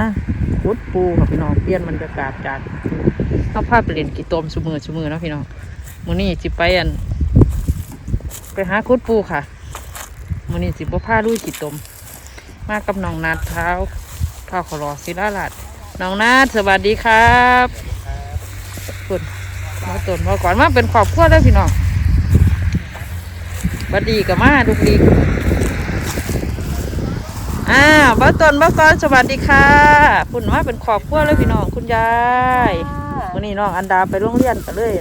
หาขุดปูค่ะพี่น้องเปลี่ยนบรรยากาศจากเอาภาไปเล่นกี่ตมสมือสมือเนาะพี่น้องมื้อนี้สิไปอัน ไปหาขุดปูค่ะมื้อนี้สิบ่พาลุยกี่ตม มากับน้องนาดเท้าท้าวขอรอศิลาลาดน้องนาดสวัสดีครับคุณมาตนมาก่อนมาเป็นครอบครัวเลยพี่น้องบัดดีกับมาดุกดี บ้าตนบ้าก่อนสวัสดีค่ะคุณมาเป็นครอบครัวเลยพี่น้องคุณยายวันนี้น้องอันดาไปโรงเรียนกันเลย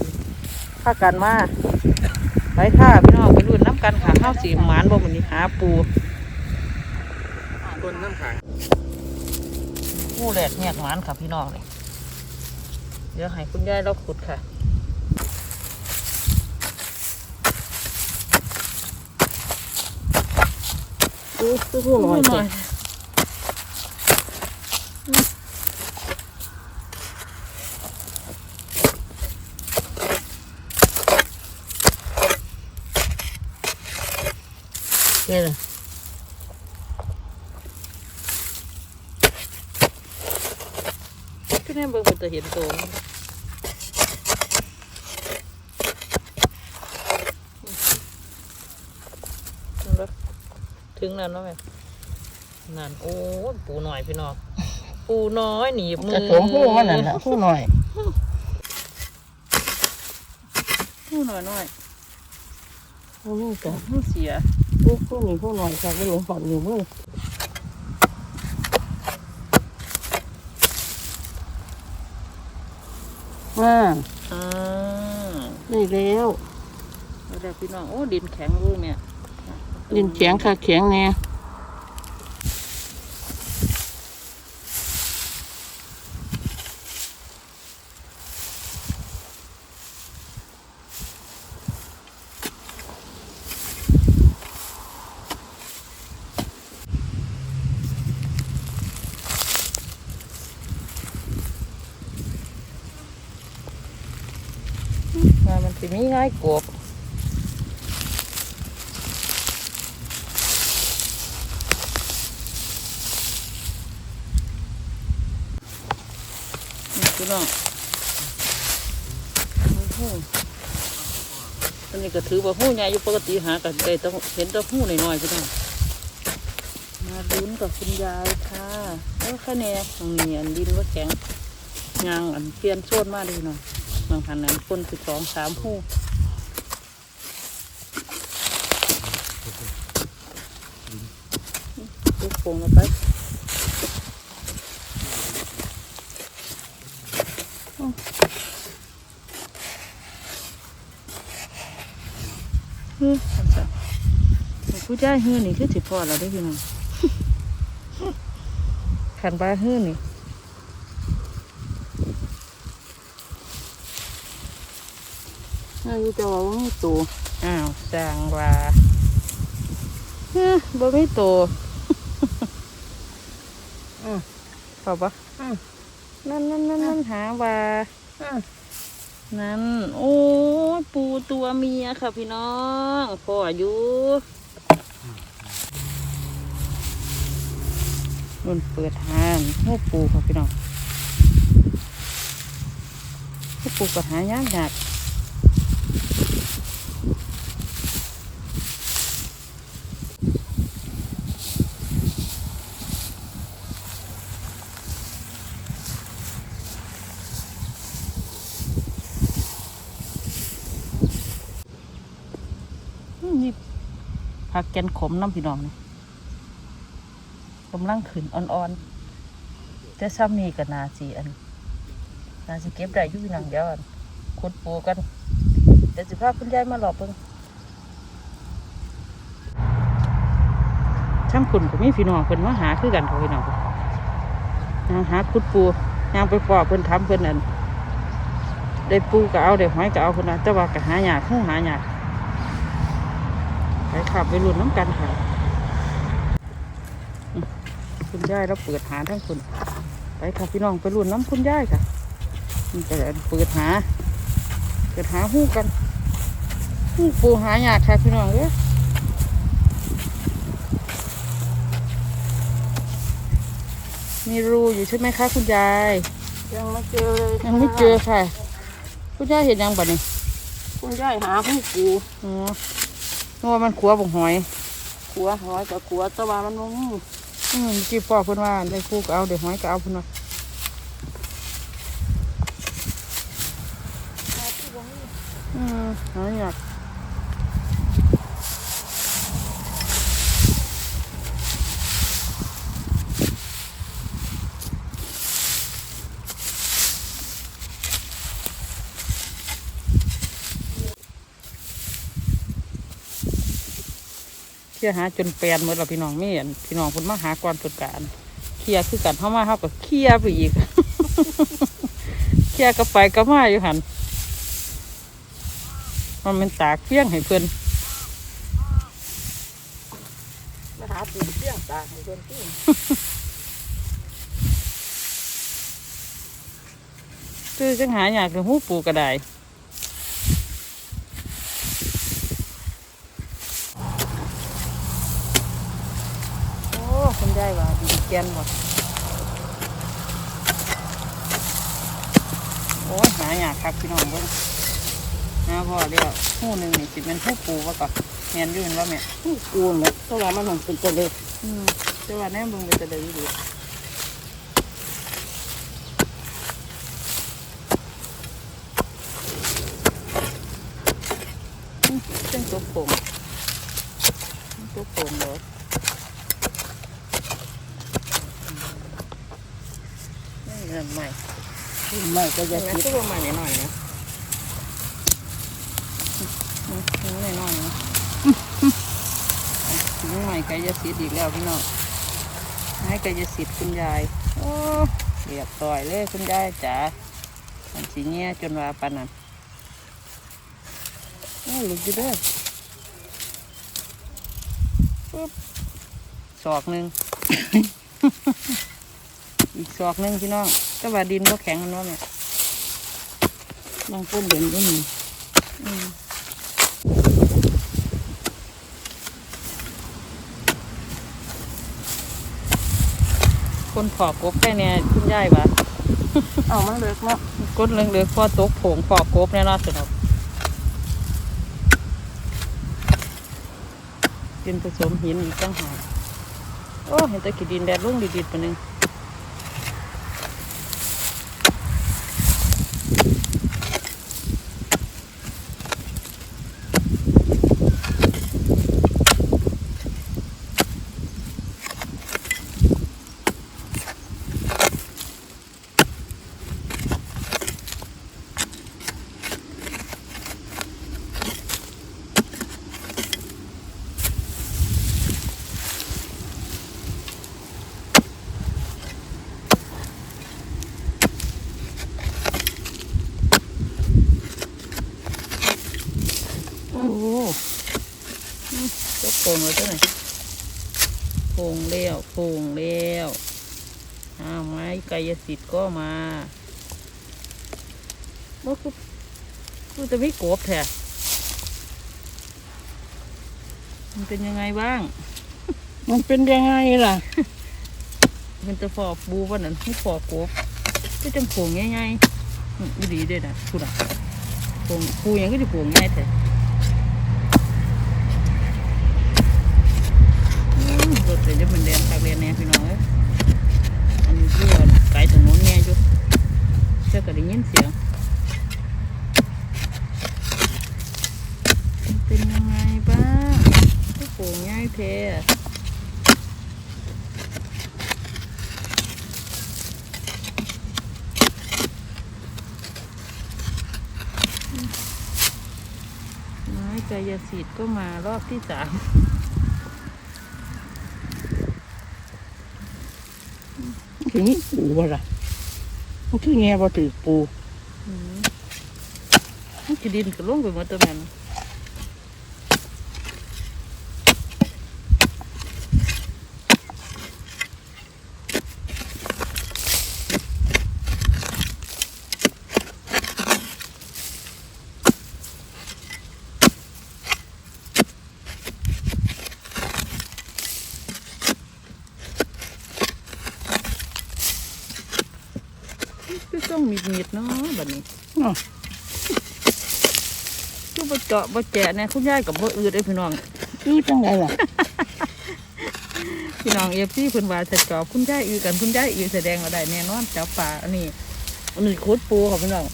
พากันมาไปค่ะพี่น้องไปรุ่นน้ำกันค่ะข้าวสีหมานบ่มันนี้หาปูต้นน้ำขังผู้แหลกแยกหมานค่ะพี่น้องนี่เดี๋ยวให้คุณยายเราขุดค่ะอู้หูหน่อย น่อยนี่เลยพี่แน่เบิ่งมันจะเห็นโตวมันบ่ถึงนั่นแล้วไหมนั่นโอ้ยปูหน่อยพี่น้องปูน้อยหนีบมืจะอสวมหูมันนั่นแหละหูหน่อยปูหน่อยหน่อยหูนี่จ้ะหูเสีย หูหูนี่หูหน่อยจ้ะไม่หลงฝันอยู่มืออ่าอ่าได้แล้วแล้วเดี๋ยวพี่น้องโอ้ดินแข็งรู้เนี่ยดินแข็งค่ะแข็งแน่ว่า มีง่ายกบพี่น้องอันนี้ก็ถือว่าหู้ใหญ่อยู่ปกติหากันได้แต้องเห็นแต้องหู้หน่อยๆพี่น้องมาลุ้นกับคุณยายค่ะแล้วแค่นี้ตรงนี้อันดินว่าแข็งยางอันเปลี่ยนโซนมาดีหน่อย บางพันนั้นคนสิบสองสามหูลูกโป่งเอาไปอ้าวเฮ้ยทำซะผู้ใจเฮือนี่คือสิพอแล้วได้อพี่น้องขันบาเฮือนี่ น่าจะจะว่าไม่ตัวอ้าวจางว่าเฮ้ยบ่มีโตวอืม พอปะอืม นั่นนั่นนั่นนั่นหาว่า อืมนั่น โอ้ยปูตัวเมียค่ะพี่น้องพ่ออยู่นุ่นเปิดหานหูปูค่ะพี่น้องหูปูก็หายากยาก ผักแกนขมน้ำพี่น้องนี่กำลังขึ้นอ่อนๆแต่ซ้ำนี่ก็นาสีอันนาสิเก็บได้ยู่พี่น้องเดียวอันขุดปูกันเดี๋ยวสิพาคุณยายมาหลอบเบิ่งช่างคุณก็มีพี่น้องเพิ่นมาหาคือกันพี่น้องยางหาขุดปูยางไปปอกเพิ่นทำเพิ่นอันได้ปูก็เอาได้หอยก็เอาเพิ่นนะแต่ว่าก็หายากหูหายาก ไปขับไปรุ่นน้ำกันค่ะอืมคุณยายเราเปิดหาทั้งคุณไปค่ะพี่น้องไปรุ่นน้ำคุณยายค่ะนี่ก็เปิดหาเปิดหาหู้กันหู้ปูหายากค่ะพี่น้องเอ้ยมีรูอยู่ใช่ไหมคะคุณยาย ยังไม่เจอเลยยังไม่เจอค่ะ คุณยายเห็นยังบ่นี่คุณยายหาผู้กูอ๋อ นึกว่ามันขัวบงหอยขัวหอยกับขัวแตะวันมันบ่มีอืมเมื่อกี้พ่อเพิ่นว่าได้คู่ก็เอาเดี๋ยวหอยก็เอาเพิ่นว่าอืมหอยอยาก เที่ยหาจนแปลนหมดแล้วพี่น้องไม่เห็นพี่น้องเพิ่นมาหาก่อนสงกรารเคลียร์คือกันเข้ามาเฮาก็เคลียร์ไปอีกเคลียร์ก็ไปก็มาอยู่หันมันเป็นตากเฟี้ยงให้เพิ่นมาหาตีเสียงตาให้เพิ่นที่ซื้อจังหาอยากคือหูปูก็ได้โอ้คุณยาย ว่าดีแกนหมดโอ้ยหาอยากคักพี่น้องเบิ่งหาพอเดียวหูหนึ่งนี่สิเป็นหูปูว่าก่อนแมนอยืนว่าแม่ผู้กูเนี่ยแตะวันมันมันเป็นตัวเล็กอืมแต่ว่าแน่เบิ่งไปจะได้อยู่ดีอืมจังตัวโป่งตัวโป่งเลยไม่เงินใหม่ ไม่ก็จะยังไงคิดก็ประมาณนี้หน่อยนะอืมอืมหน่อยหน่อยนะถึงใหม่ไกายจะสีดอีกแล้วพี่น้องให้ไกายจะสีดคุณยายโอ้เรียบร้อยเลยคุณยายจ๋าอันสีเงี้ยจนว่าปานนั้นโอ้ลุกอยู่เด้อปึ๊บศอกหนึ่งอีก ศอกหนึ่งพี่น้องแต่ว่าดินก็แข็งมันว่าแม่บางคนเด่นก็มีอืมคนขอบกบแค่เนี่ยคุณยายปะเอามันเลิกเนาะกดเลือกๆพอตกผงขอบกบแน่นอนสุดอกดินผสมหินอีกตั้งหากโอ้ เห็นแตะกี้ดินแดดลุ่งดิดๆปะนึงโอ้โหอืมตกผงแล้วเจ้าหน่อยผงเลี้ยวผงเลี้ยวอ้าวไม้กา ยสิทธิ์ก็มาโอ้คือคือจะไม่กบแท้มันเป็นยังไงบ้าง มันเป็นยังไงล่ะ มันจะฟอกบูวันนั้นไม่ฟอกกบก็จังผงง่ายๆอืมอีดีเด้อนะพูดอะผงปูยังก็จะผงง่ายแท้อืมรถเดี๋ยวจะเป็นแดงตากแดนแน่พี่น้องเอ้ ยอันนี้คือว่าไกลถนนแน่อยู่เจ้าก็ได้ยินเสียงมันเป็นยังไงบ้างก็ผงง่ายแท้ไม้กายสิทธิ์ก็มารอบที่สาม ปูบ่ล่ะมันคือแง่บ่ถือปูมันจะดินก็ลงไปหมดตัวแมัน เจาะบ่แกะเนี่ยคุณยายกับบ่อืดเด้อพี่น้องคือจังไดล่ะพี่น้องเอฟซีเพิ่นว่าจะเจาะคุณยายอือกันคุณยายอือแสดงว่าได้แน่นอนจับปลาอันนี้อันนี้คุดปูค่ะพี่น้อง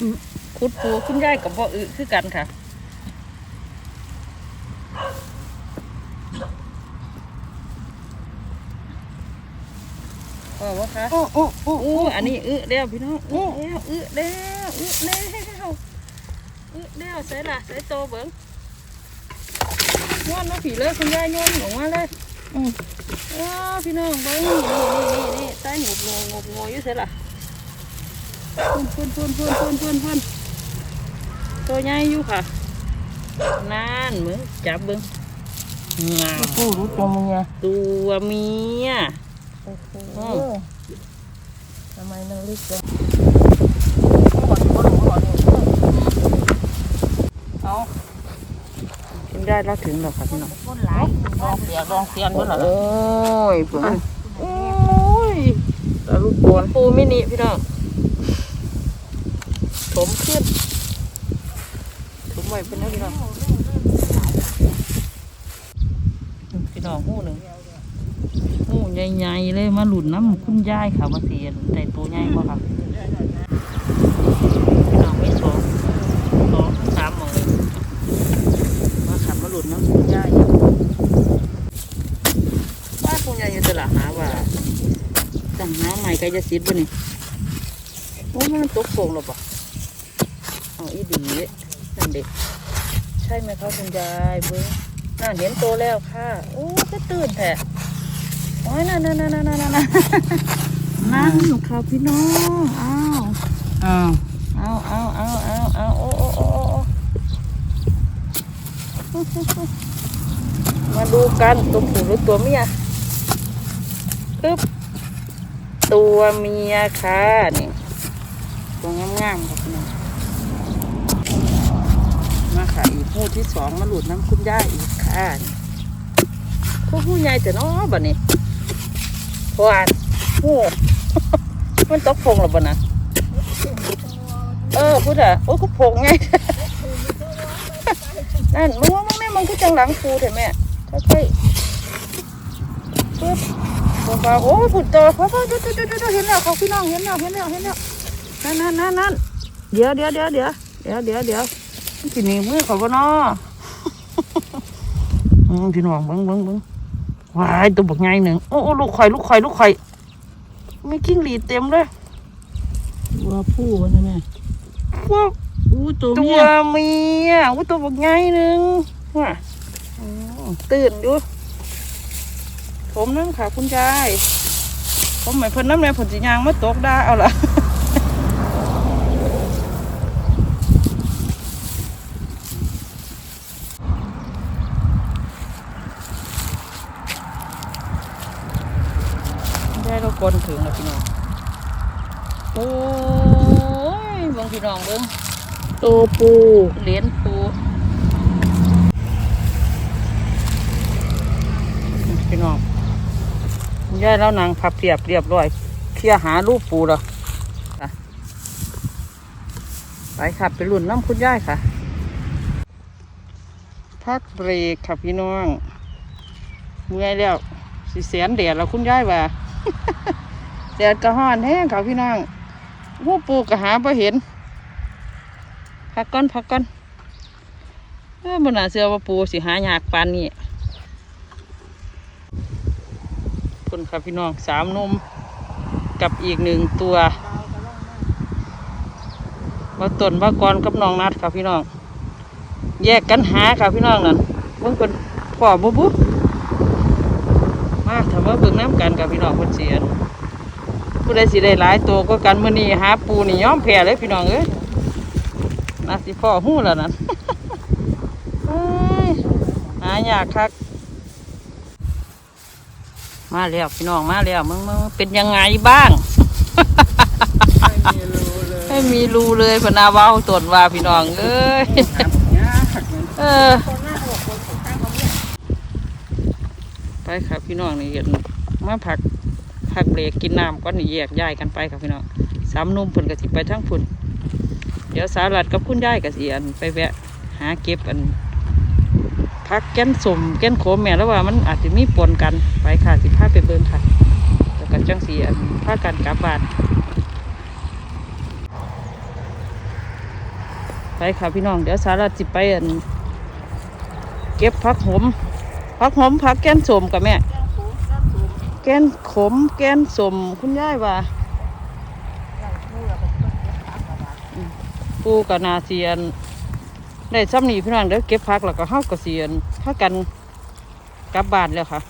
อือคุดปูคุณยายกับบ่อือคือกันค่ะพอวะคะโอ้โอ้โอ้อู้อันนี้อึแล้วพี่น้องอึแล้วอึแล้วอึแล้ว อึแล้วใส่ละใส่โตเบิ้งย้อนมาผีเลยคุณยายย้อนออกมาเลยอืมอ้าวพี่น้องเบิ้งนี่นี่นี่นี่ใต้หงบงงบงออยู่ใส่ละพุ่นพุ่นพุ่นพุ่นพุ่นพุ่นตัวใหญ่อยู่ค่ะนั่นมือจับเบิ้งงามปูรู้ตัวมึงไงตัวเมียโอ้โหอืมทำไมมันลึกจังก่อนก่อนก่อนเอา กินได้แล้วถึงแล้วค่ะพี่น้องคนหลายลองเสียลองเสียนเพิ่นเหรอโอ้ยเบิ่งโอ้ยตาลูกตัวปูมินิพี่น้องถมขึ้นถมไว้เป็นนะพี่น้องพี่น้องหูหนึ่งหูใหญ่ๆเลยมาหลุดน้ำคุณยายค่ะมาเสียแต่ตัวใหญ่กว่าค่ะพี่น้องไม่สองสองสามหมองเลยมาขับมาหลุดน้ำคุณยาย ว่าคงยังอยู่ตลาดหาว่าสั่งหา ใหม่ไกจะซิดบ่นี่โอ้ยมันตกโป่งหรอปะเอาอีดีนั่นเด็กใช่ไหมคะคุณยายเบิ้งน่าเห็นโตแล้วค่ะ โอ้ก็ตื่นแท้โอ้ยนั่นนั่นนั่นนั่นนั่นนั่นนั่นค่ะพี่น้องอ้าวอ้าวเอาเอาเอาเอาเอาโอ้โอ้โอ้โอ้โอ้มาดูกันตัวผู้หรือตัวเมียปึ๊บ ตัวเมียค่ะนี่ตัวงามๆค่ะพี่น้มาค่ะอีกหูที่สองมาหลุดน้ำคุณย่าอีกค่ะนี่หูใหญ่แต่น้อบัดนี้พวานหูมันตกพงหรือบ่นะเออพูดอะโอ้ยก็ผงไงนั่นมึงว่ามึงแม่มึงก็จังหลังฟูเถอะแม่ค่อยๆปึ๊บ เบาๆโอ้ยผุดตัวพอพอดูดูดูดูเห็นแล้วเขาพี่น้องเห็นแล้วเห็นแล้วเห็นแล้วนั่นนั่นนั่นนั่นเดี๋ยวเดี๋ยวเดี๋ยวเดี๋ยวเดี๋ยวเดี๋ยวเดี๋ยวพี่นี่มือเขาบ่นออืมพี่น้องเบิ้งเบิ้งเบิ้งวายตัวบักไงหนึ่งโอ้โอ้ลูกไข่ลูกไข่ลูกไข่ไม่กิ้งหรีดเต็มเลยวัวผู้นะแม่ว้าวอู้ตัวตัเมีวยเมียอุ้ยตัวบักใหญ่หนึ่งว่ะอืมตื่นอยู่ ผมนั่นค่ะ คุณยายผมหมายเพิ่นน้ำแม่ผลสิยางมาตกได้เอาละได้เรากลนถึงแล้วพี่น้อง โอ้ยเบิ่งพี่น้องเบิ่งตัวปู เหรียญปูพี่น้องคุณ ยายแล้วนางพับเรียบเรียบร้อยเคลียหารูปปูแล้วไปค่ะไปรุ่นน้ำคุณยายค่ะ พักเบรกค่ะพี่น้องเมื่อยแล้วสิแสนแดดแล้วคุณยายว่าแดดก็ฮ้อนแห้งค่ะพี่น้องหูปูก็หาไ่เห็น พักก่อนพักก่อนเอ้ยบนหนาเสือว่าปูสิหายากปานนี้ คุณครับพี่น้องสามนมกับอีกหนึ่งตัวว่าตนว่ากรกับน้องนัดครับพี่น้อง แยกกันหาครับพี่น้องนั่นเบิ่งคนพ่อบบุบุมาถ้าว่าเบิ่งน้ำกันกับพี่น้องคนเสียผู้ใดสิได้หลายตัวก็กันมื่อนี้หาปูนี่ย้อมแพ้เลยพี่น้องเอ้ยน่าสิพ่อหู้แล้วนั่นหายากคัก มาแล้วพี่น้องมาแล้วมึงมึงเป็นยังไงบ้าง ไม่มีรูเลยพนาเว้าตนว่าพี่น้องเอ้ยเออไปครับพี่น้องนี่เห็นมาผักผักเบรกกินน้ำก็นี่แยกย้ายกันไปครับพี่น้องสามหนุ่มเพิ่นก็สิไปทั้งพุ่นเดี๋ยวสาลัดกับคุณยายก็สิอันไปแวะหาเก็บอัน พักแก้นสมแก้นโขมแม่แล้วว่ามันอาจจะมีปนกันไปค่ะสิพาไปเบิ่งค่ะแล้วก็จังสีอันพากันกลับบ้านไปค่ะพี่น้องเดี๋ยวสาลัดสิไปอันเก็บผักหอมผักหอมผักแก้นสมกับแม่แกนขมแกนสมคุณยายว่าปูกับนาเซียน ได้ซ้ำนี่พี่น้องเดี๋ยวเก็บพักแล้วก็เฮากับเสียนพากันกลับบ้านแล้วค่ะ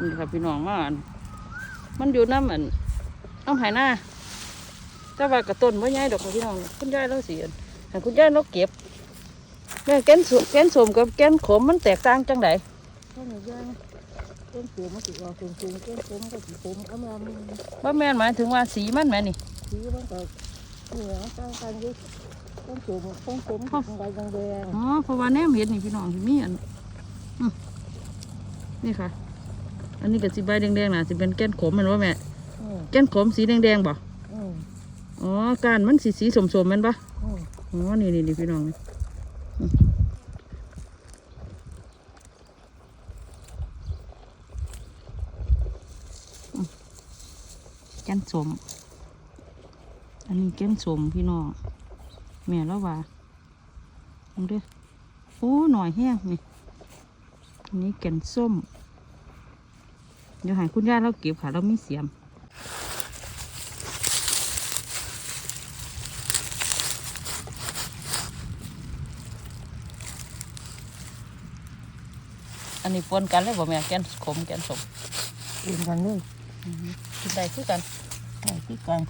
นี่ค่ะพี่น้องมาอันมันอยู่น้ำอันน้ำไหหน้าแต่ว่ากระต้นว่าใหญ่ดอกค่ะพี่น้องคุณยายเราเสียนให้คุณยายเราเก็บแม่แกนสมแกนสมกับแกนขมมันแตกต่างจังไดก็มีย่างเต้นสูงมันสิออกสูงสูงเต้นสูงก็สิสูงเอามามันว่าแม่นหมายถึงว่าสีมันแม่นี่สีมันก็ เหนือต่างกันอยิ่ต้นสูงต้นสูงทางใดทางแดงอ๋อเพราะว่าแนมเห็ดนี่พี่น้องที่มีอันอืมนี่ค่ะ อันนี้ก็สีใบแดงๆน่ะสิเป็นแก้นขมแมันว่าแม่อืมแก้นขมสีแดงๆบ่อืมอ๋อการมันสีสีสมๆแมันปะอืมอ๋อนี่นี่นี่พี่น้องนี่อืมอืมแก้นสม อันนี้แก้นสมพี่น้องแม่แล้วว่าลองเด้อโอ้หน่อยแห้งนี่อันนี้แก่นส้ม เดี๋ยวให้คุณย่าเราเก็บค่ะเรามีเสียมอันนี้ปนกันเลยบ่แม่แกนขมแกนสมเรียนกันเลยกินได้คือกันใช่ที่กัน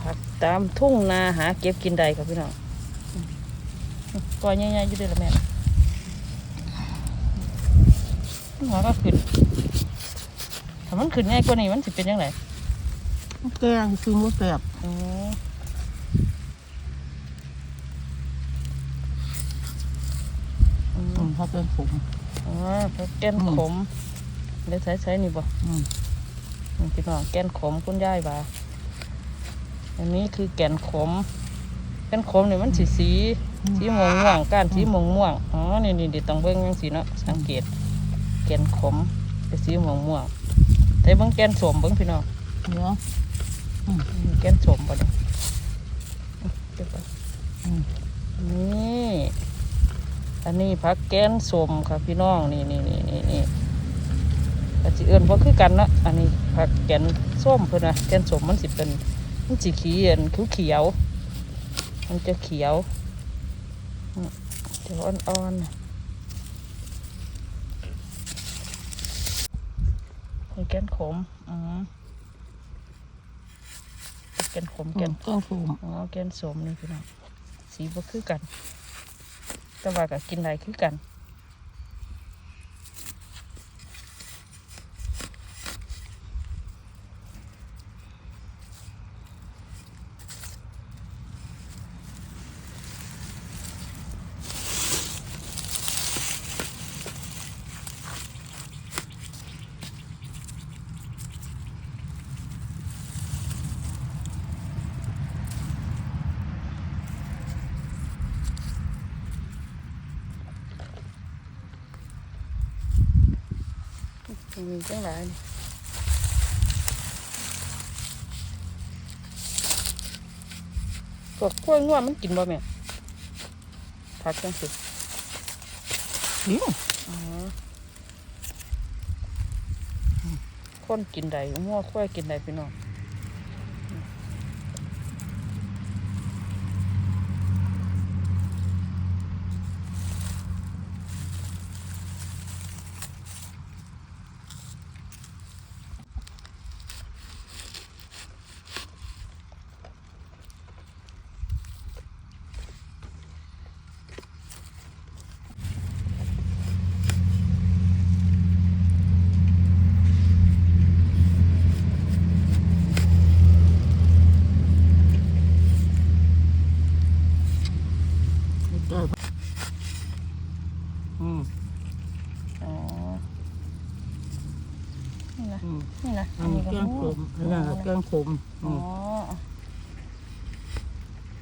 ผัก ตามทุ่งนาหาเก็บกินได้ครับพี่น้องก้อยใหญ่ๆอยู่เด้วยละแม่หัวก็ขึ้นถ้ามันขึ้นง่ายกว่านี้มันสิเป็นยังไงแกงคือมดแสบอ๋ออืมเขาเป็นผมอ๋อแล้วแกนขมเดี๋ยวใช้ๆนี่บ่อืมนี่พี่น้องแกนขมคุณยายว่า อันนี้คือแกนขมแกนขมนี่มันสีสีสีม่วงม่วงๆก้านสีม่วงม่วงๆอ๋อนี่นี่เดี๋ยวต้องเบิ่งยังสีเนาะสังเกต แกนขมเป็นสีม่วงม่วงๆแต่เบิ่งแกนสมเบิ่งพี่น้องเนาะอืมแกนสมบ่เนี่ยเดี๋ยวก่อนอืมนี่อันนี้ผักแกนสมค่ะพี่น้องนี่นี่นี่นี่นี่ก็สิเอื่นเพราะคือกันเนาะอันนี้ผักแกนส้มเพิ่นนะแกนสมมันสิเป็น มันสีเขียนเขียวๆมันจะเขียวอืมเดี๋ยวอ่อนๆน่ะนี่แกนขมอืมแกนขมแกนแกงสูงอ๋อแกนสมนี่พี่น้องสีบ่คือกัน แต่ว่าก็กินได้คือกัน มีจังหลายนี่พวกกล้วยง่วมันกินบ่แม่ผักจังสินี่อ๋อคนกินได้ง่วกล้วยกินได้พี่น้อง นะ อืม นี่นะ อันนี้แกงขมอันนั้นก็แกงข มอ๋อ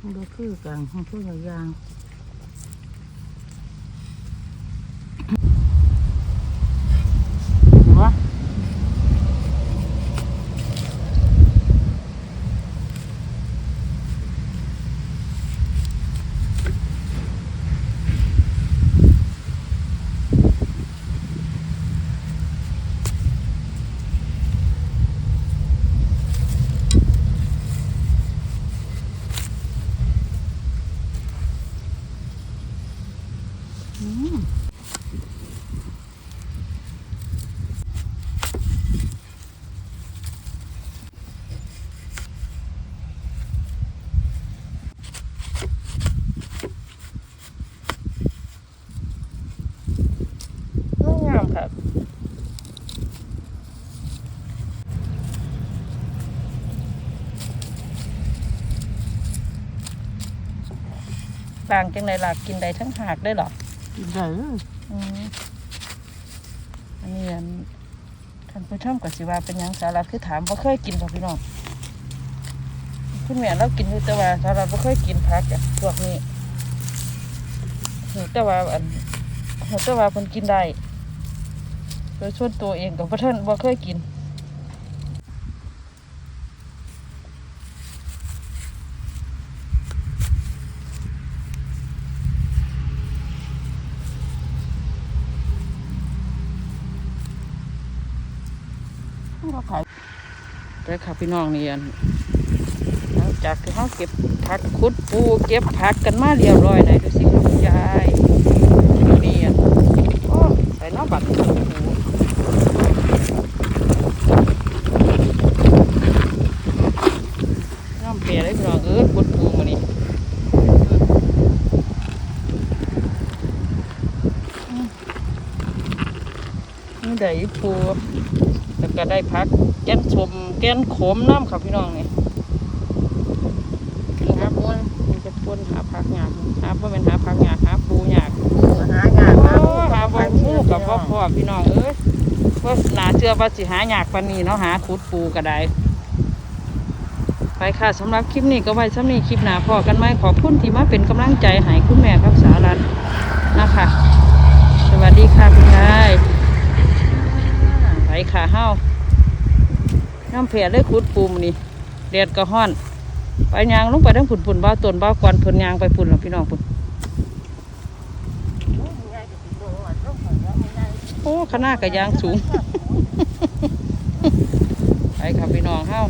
นี่มันก็คือกันมันคืออย่างอย่าง วะอืม งามครับบาง จังไรล่ะกินได้ทั้งหากได้หรอกินได้เลยอืมอันนี้อันท่านผู้ชมก็สิว่าเป็นหยังสาระคือถามว่าเคยกินบ่พี่น้องคุณแม่เรากินอยู่แต่ว่าสาระบ่เคยกินผักอะพวกนี้หูแต่ว่าอันหูแต่ว่าเพิ่นกินได้โดยส่วนตัวเองกับพระท่านบ่เคยกิน ก็ขาย แต่ค่ะพี่น้องนี่อันหลังจากที่เขาเก็บผักคุดปูเก็บผักกันมาเรียบร้อยเลยดูสิคุณยายดูนี่อันโอ้ใส่น้ำบัตรน้ำเปียเลยพี่น้องเอ้ยคุดปูมานี่นี่ได้ปูแล้วก็ได้พัก แก้นชมแก้นขมน้ำค่ะพี่น้องนี่หาปูนมันจะปูนหาพักหยากหาปูเป็นหาพักหยากหาปูหยากหางานโอ้หาบ่ปูกับพ่อพ่อพี่น้องเอ้ยว่าหนาเชื่อว่าสิหาหยากปานนี้เนาะหาขุดปูก็ได้ไปค่ะสำหรับคลิปนี้ก็ไว้สำนี้คลิปหน้าพอกันไหมขอบคุณที่มาเป็นกำลังใจให้คุณแม่ครับสารัตน์นะคะ สวัสดีค่ะคุณยายไปค่ะเฮ้า น้ำเลยขุดปูมนี่เดดกระห้อน ไปยางลงไปทั้งผุนผุนบ้าต้นบ้ากวนผุนยางไปผุนหรอพี่น้องผุนโอ้ขนาดกระยางสูง ไปค่ะพี่น้องเฮ้า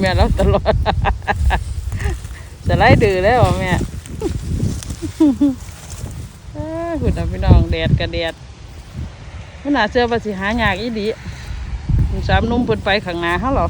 แม่เราตลอดสไลด์ดื้อแล้วแม่หุ่นพี่น้องแดดกระแดด ขนาดเชื่อภาษีหายากอีดีสามนุ่มเพิ่นไปข้างหน้าเขาหรอ